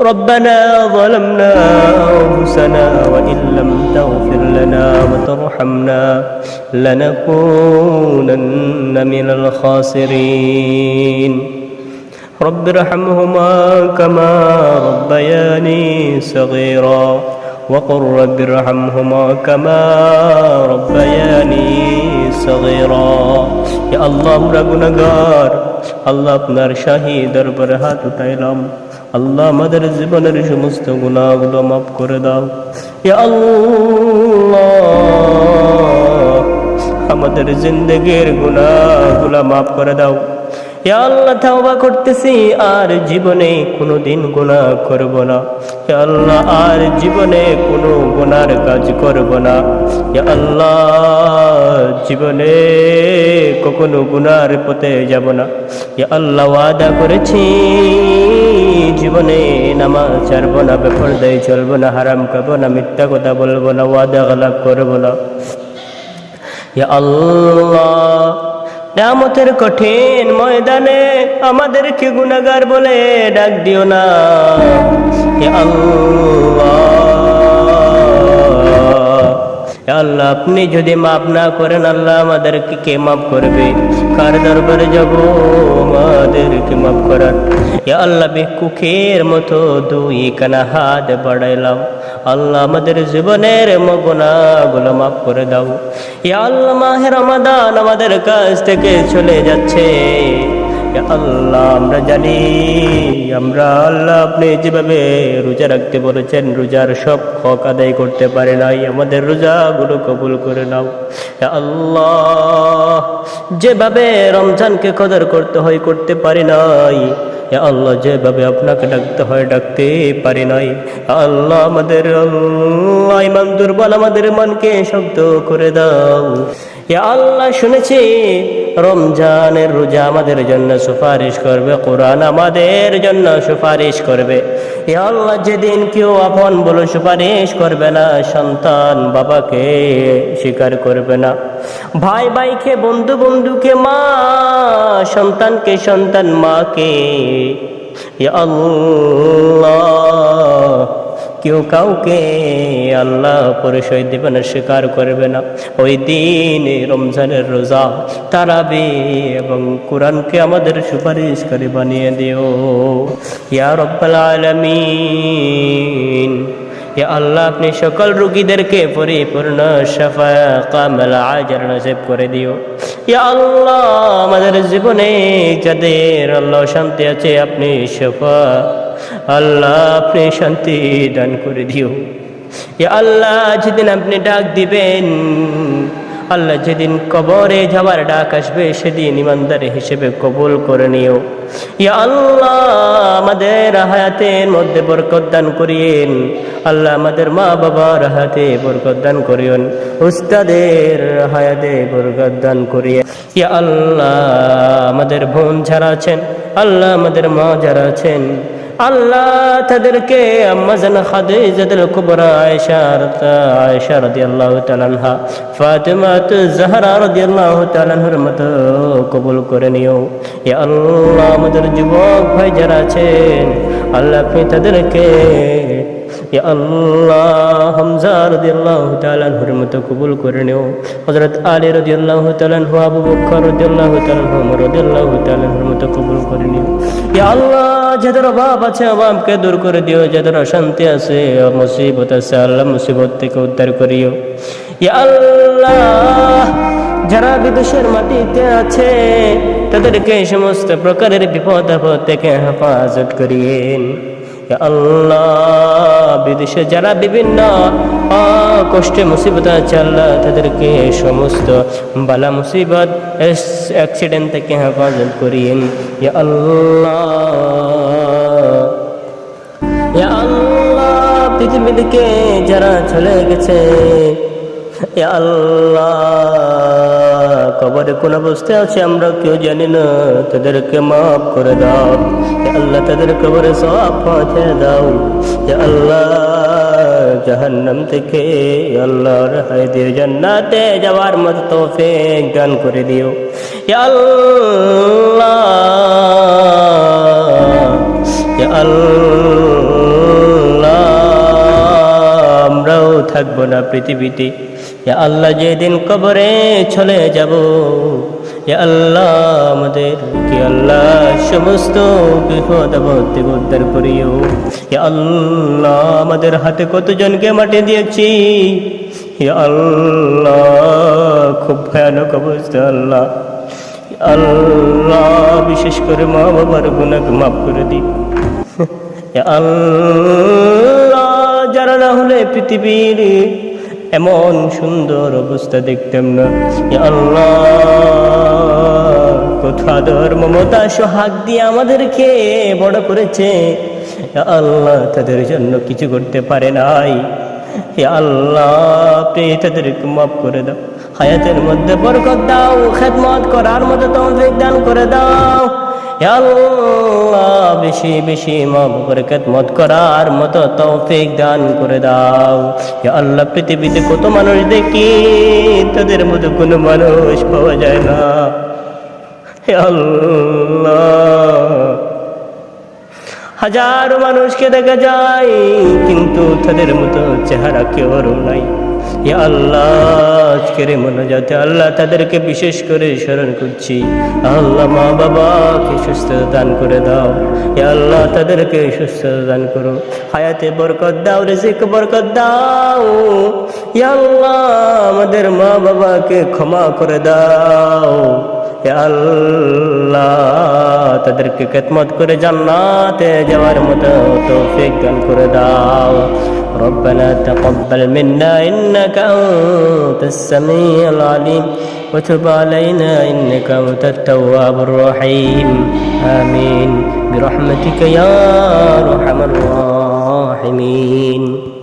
ربنا ظلمنا أنفسنا وإن لم تغفر لنا وترحمنا لنكونن من الخاسرين. رب ارحمهما كما ربياني صغيرا وقل رب ارحمهما كما ربياني صغيرا. يا الله لا আল্লাহ আপনার শাহী দরবারে হাত উঠাইলাম। আল্লাহ আমাদের জীবনের সমস্ত গুণাগুলো মাফ করে দাও। আমাদের জিন্দগির গুণাগুলো মাফ করে দাও। ইয়া আল্লাহ, তাওবা করতেছি, আর জীবনে কোনো দিন গুনাহ করব না। ইয়া আল্লাহ, আর জীবনে কোনো গুনার কাজ করব না। ইয়া আল্লাহ, জীবনে কখনো গুনার পথে যাব না। ইয়া আল্লাহ, ওয়াদা করেছি, জীবনে নামাজ ছাড়ব না বেপর দেয় চলবো না, হারাম খাব না, মিথ্যা কথা বলব না ওয়াদা গলাপ করব না। ইয়া আল্লাহ নামতের কঠিন ময়দানে আমাদেরকে গুণাগার বলে ডাক দিও না। আল্লাহ। আল্লাহ, আপনি যদি মাফ না করেন, আল্লাহ আমাদেরকে কে মাফ করবে? কার দরবারে যাব? আমাদেরকে মাফ করার। আল্লাহ ভিক্ষুকের মতো দুই কানা হাত বাড়াইলাম। আল্লাহ, আমাদের জীবনের মগনাগুলো মাফ করে দাও। ইয়া আল্লাহ, মাহে রমাদান আমাদের কাছ থেকে চলে যাচ্ছে। আল্লাহ আমরা জানি, আমরা আল্লাহ আপনি যেভাবে রোজা রাখতে বলেছেন, রোজার সব হক আদায় করতে পারে নাই, আমাদের রোজাগুলো কবুল করে নাও। আল্লাহ, যেভাবে রমজানকে কদর করতে হয়, করতে পারি নাই। আল্লাহ, যেভাবে আপনাকে ডাকতে হয়, ডাকতে পারি নাই। আল্লাহ, আমাদের আল্লাহ, ইমান দুর্বল, আমাদের মনকে শব্দ করে দাও। আল্লাহ শুনেছি, রমজানের রোজা আমাদের জন্য সুপারিশ করবে, কোরআন আমাদের জন্য সুপারিশ করবে। ইয়া আল্লাহ, যেদিন কেউ আপন বলে সুপারিশ করবে না, সন্তান বাবাকে স্বীকার করবে না। ভাই ভাইকে, বন্ধু বন্ধুকে, মা, সন্তানকে, সন্তান মাকে আল্লাহ কেউ কাউকে আল্লাহ পরিচয় দেবে না, স্বীকার করবে না। ওই দিন রমজানের রোজা তারাবি এবং কোরআনকে আমাদের সুপারিশকারী বানিয়ে দিও। ইয়া রব্বাল আলামিন আল্লাহ, আপনি সকল রুগীদেরকে পরিপূর্ণ সাফা করে দিও। ইয়া আল্লাহ, আমাদের জীবনে যাদের আল্লাহ শান্তি আছে, আপনি সাফা আল্লাহ আপনি শান্তি দান করে দিও। ইয়া আল্লাহ যেদিন আপনি ডাক দিবেন, আল্লাহ যেদিন কবরে যাওয়ার ডাক আসবে, সেদিন ইমানদার হিসেবে কবুল করে নিও। ইয়া আল্লাহ আমাদের হায়াতের মধ্যে বরকত দান করিয়েন। আল্লাহ আমাদের মা বাবার হাতে বরকত দান করিয়েন। উস্তাদের হায়াতে বরকত দান করিয়ে ইয়া আল্লাহ আমাদের বোন যারা আছেন, আল্লাহ আমাদের মা যারা আছেন আল্লাহ তাদেরকে আম্মাজান খাদিজাতুল কুবরা আয়েশা আয়েশা রাদিয়াল্লাহু তাআলা আনহা ফাতিমা জাহরা রাদিয়াল্লাহু তাআলা আনহার মতো কবুল করে নিও। ইয়া আল্লাহ আমাদের যুবক ভাই যারা আছেন, আল্লাহ আপনি তাদেরকে ইয়া আল্লাহ হামজা রাদিয়াল্লাহু তাআলা আনহুর মতো কবুল করে নিও। হযরত আলী রাদিয়াল্লাহু তাআলা আনহু, আবু বকর রাদিয়াল্লাহু তাআলা আনহু রাদিয়াল্লাহু তাআলা আনহুর কবুল করে নিও। ইয়া আল্লাহ যাদের অভাব আছে, অভাবকে দূর করে দিও, যাদের অশান্তি আছে, মুসিবত আছে, আল্লাহ মুসিবত থেকে উদ্ধার করিও। আল্লাহ, যারা বিদেশের মাটিতে আছে, তাদেরকে এই সমস্ত প্রকারের বিপদ আপদ থেকে হেফাজত করিয়েন আল্লাহ, বিদেশে যারা বিভিন্ন কষ্টে মুসিবত আছে, আল্লাহ তাদেরকে সমস্ত বালা মুসিবত অ্যাক্সিডেন্ট থেকে হেফাজত করিয়েন ইয়া আল্লাহ পৃথিবী থেকে যারা চলে গেছে। আল্লাহ, কবরে কোন অবস্থায় আছে আমরা কেউ জানি না। তাদেরকে মাফ করে দাও। আল্লাহ, তাদের কবরে সব পৌঁছে দাও। আল্লাহ, জাহান্নাম থেকে আল্লাহ রেহাই দিয়ে জান্নাতে যাওয়ার মতো তৌফিক দান করে দিও। আল্লাহ আল্লাহ পৃথিবীতে। ইয়া আল্লাহ যেদিন কবরে চলে যাব, ইয়া আল্লাহ আমাদের কি আল্লাহ সমস্ত বিপদ আপদ থেকে উদ্ধার করিও। ইয়া আল্লাহ আমাদের হাতে কতজনকে মাটি দিয়েছি? ইয়া আল্লাহ, খুব ভয়ানক অবস্থা, আল্লাহ। আল্লাহ, বিশেষ করে মা বাবার গুণাকে মাফ করে দিই আল্লাহ যারা না হলে পৃথিবীর এমন সুন্দর অবস্থা দেখতাম না। কত আদর মমতা সোহাগ দিয়ে আমাদেরকে বড় করেছে। আল্লাহ, তাদের জন্য কিছু করতে পারে নাই। হে আল্লাহ আপনি তাদেরকে মাফ করে দাও। হায়াতের মধ্যে বরকত দাও, খেদমত করার মতো তৌফিক দান করে দাও। আল্লাহ, বেশি বেশি মা বাবার খেদমত করার মতো তৌফিক দান করে দাও। আল্লাহ, পৃথিবীতে কত মানুষ দেখি তাদের মতো কোনো মানুষ পাওয়া যায় না। হাজারো মানুষকে দেখা যায়, কিন্তু তাদের মতো চেহারা কেউ নাই। ইয়া আল্লাহ, আজকের মনোজাতে আল্লাহ তাদেরকে বিশেষ করে স্মরণ করছি। আল্লাহ মা বাবাকে সুস্থতা দান করে দাও। ইয়া আল্লাহ তাদেরকে সুস্থতা দান করো। হায়াতে বরকত দাও, রিজিক বরকত দাও। ইয়া আমাদের মা বাবাকে ক্ষমা করে দাও। আল্লাহ তাদেরকে কেতমত করে জান্নাতে যাওয়ার মতো তৌফিক দান করে দাও ربنا تقبل منا إنك أنت السميع العليم وتب علينا إنك أنت التواب الرحيم آمين برحمتك يا أرحم الراحمين